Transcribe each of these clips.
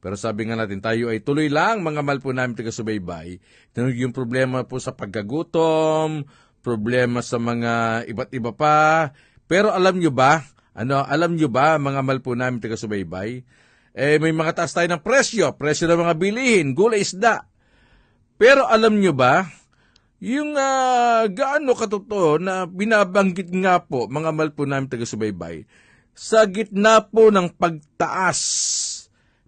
Pero sabi nga natin, tayo ay tuloy lang mga mahal namin taga-subaybay. Yung problema po sa pagkagutom, problema sa mga iba't iba pa. Pero alam nyo ba, ano, alam nyo ba mga mahal namin taga-subaybay, eh may mga taas tayo ng presyo, presyo ng mga bilihin, gulay, isda. Pero alam nyo ba, yung ah, gaano katotoo na binabanggit nga po mga mahal namin taga-subaybay, sa gitna po ng pagtaas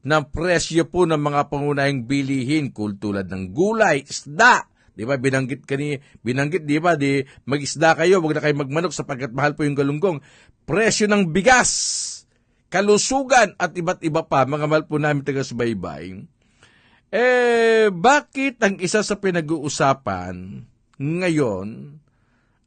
ng presyo po ng mga pangunahing bilihin tulad ng gulay, isda, Di ba? Binanggit kani, binanggit, di ba? Di, mag-isda kayo, wag na kayo magmanok sapagkat mahal po yung galunggong. Presyo ng bigas, kalusugan at iba't iba pa, mga mahal po namin taga-subaybay. Eh, bakit ang isa sa pinag-uusapan ngayon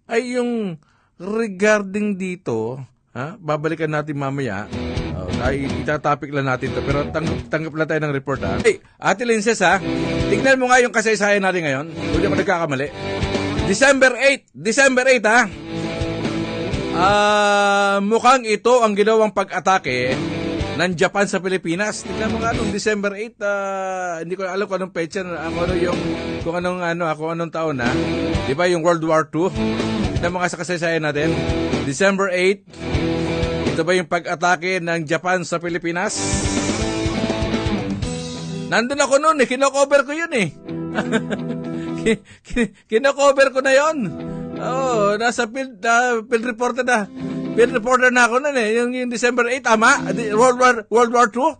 ay yung regarding dito, ha? Babalikan natin mamaya. Oh, ay itatapik lang natin to pero tanggap, tanggap lang tayo ng report ha. Hey, Ate Linces ha, tignan mo nga yung kasaysayan natin ngayon. Hindi ako nagkakamali. December 8, December 8 ha. Ah, mukhang ito ang ginawang pag-atake ng Japan sa Pilipinas. Tingnan mo nga nung December 8, ah, hindi ko alam kung anong petsa, ang ano yung kung anong ano, kung anong taon na. 'Di ba yung World War II? Tingnan mo nga sa kasaysayan natin. December 8, ito ba yung pag-atake ng Japan sa Pilipinas? Nandun ako noon eh, kinocover ko yun eh. Ki- ki- kinocover ko na yon. Oo, oh, nasa field, uh, field reporter na. Field reporter na ako noon eh. Yung, yung December 8, tama? World War, World War II?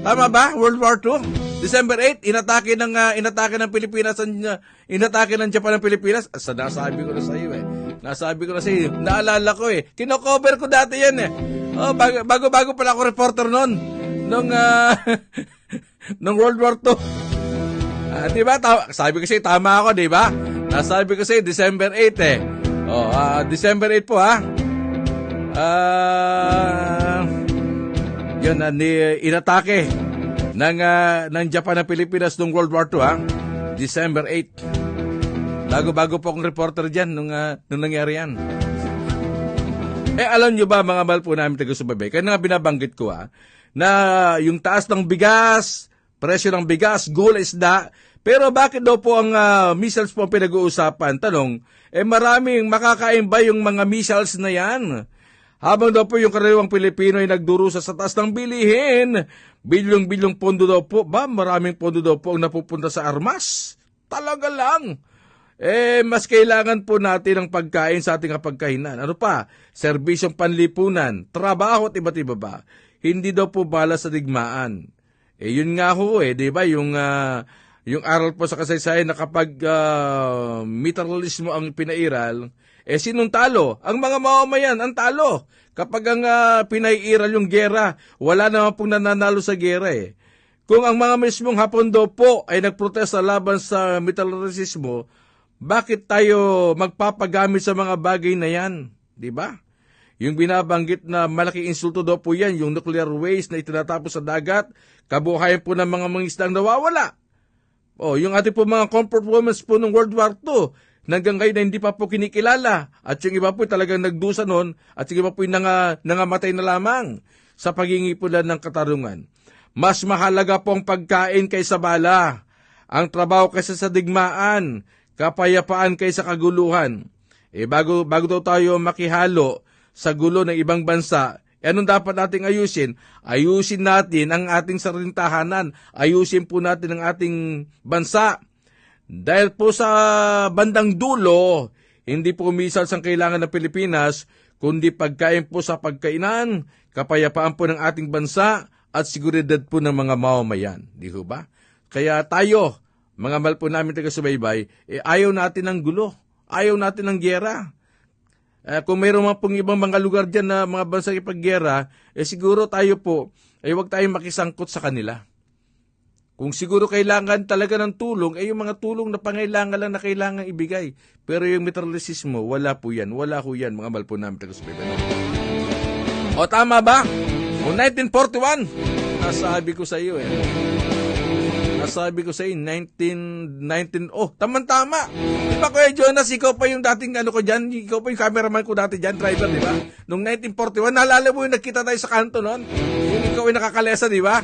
Tama ba? World War II? December 8, inatake ng, uh, inatake ng Pilipinas, ang, uh, inatake ng Japan ng Pilipinas. Sa nasabi ko na sa iyo eh. Nasabi ko na iyo. Naalala ko eh. Kinocover ko dati yan eh. Oh, bago, bago, bago pala ako reporter noon. Nung, uh, nung World War II. Ah, di ba? Ta- sabi ko sa'yo, tama ako, di ba? Nasabi ko sa'yo, December 8 eh. Oh, ah, December 8 po ha. Ah, yun, uh, ni, inatake ng, ah, ng Japan ng Pilipinas nung World War II ha. December 8. Bago-bago po akong reporter dyan nung, ah, nung nangyari yan. Eh, alam nyo ba, mga mahal po namin taga-subaybay, kaya nga binabanggit ko ah, na yung taas ng bigas, presyo ng bigas, gulay, isda, pero bakit daw po ang ah, missiles po ang pinag-uusapan? Tanong, eh maraming makakain ba yung mga missiles na yan? Habang daw po yung karaniwang Pilipino ay nagdurusa sa taas ng bilihin, bilyong-bilyong pondo daw po, ba maraming pondo daw po ang napupunta sa armas? Talaga lang. Eh, mas kailangan po natin ng pagkain sa ating kapagkainan. Ano pa? Serbisyong panlipunan, trabaho at iba't iba ba? Hindi daw po bala sa digmaan. Eh, yun nga ho eh, di ba? Yung, ah, yung aral po sa kasaysayan na kapag uh, literalismo ang pinairal, eh sinong talo? Ang mga mamamayan ang talo. Kapag ang ah, pinairal yung gera, wala naman pong nananalo sa gera eh. Kung ang mga mismong hapon daw po ay nagprotesta laban sa militarismo, bakit tayo magpapagamit sa mga bagay na yan? Di ba? Yung binabanggit na malaking insulto daw po yan, yung nuclear waste na itinatapos sa dagat, kabuhayan po ng mga mangisdang nawawala. O, yung ating po mga comfort women po ng World War II, hanggang ngayon na hindi pa po kinikilala. At yung iba po talagang nagdusa noon, at yung iba po nanga, nangamatay na lamang sa pagingi po ng katarungan. Mas mahalaga po ang pagkain kaysa bala, ang trabaho kaysa sa digmaan, kapayapaan kaysa kaguluhan. Eh bago bago daw tayo makihalo sa gulo ng ibang bansa, eh, anong dapat nating ayusin? Ayusin natin ang ating sariling tahanan. Ayusin po natin ang ating bansa. Dahil po sa bandang dulo, hindi po misal ang kailangan ng Pilipinas, kundi pagkain po sa pagkainan, kapayapaan po ng ating bansa, at seguridad po ng mga mamamayan. Di ba? Kaya tayo, mga mahal po namin taga-subaybay, eh, ayaw natin ng gulo. Ayaw natin ng gyera. Eh, kung mayroon mga pong ibang mga lugar dyan na mga bansang ipagyera, eh siguro tayo po, eh huwag tayong makisangkot sa kanila. Kung siguro kailangan talaga ng tulong, eh yung mga tulong na pangailangan lang na kailangan ibigay. Pero yung materialismo, wala po yan. Wala po yan, mga mahal po namin taga-subaybay. O tama ba? O 1941, nasabi ko sa iyo eh. Nasabi ko sa iyo, 19, 19, oh, tamang-tama. Di ba Kuya Jonas, ikaw pa yung dating ano ko dyan, ikaw pa yung cameraman ko dati dyan, driver, di ba? Noong 1941, naalala mo yung nagkita tayo sa kanto noon? Yung ikaw ay nakakalesa, di ba?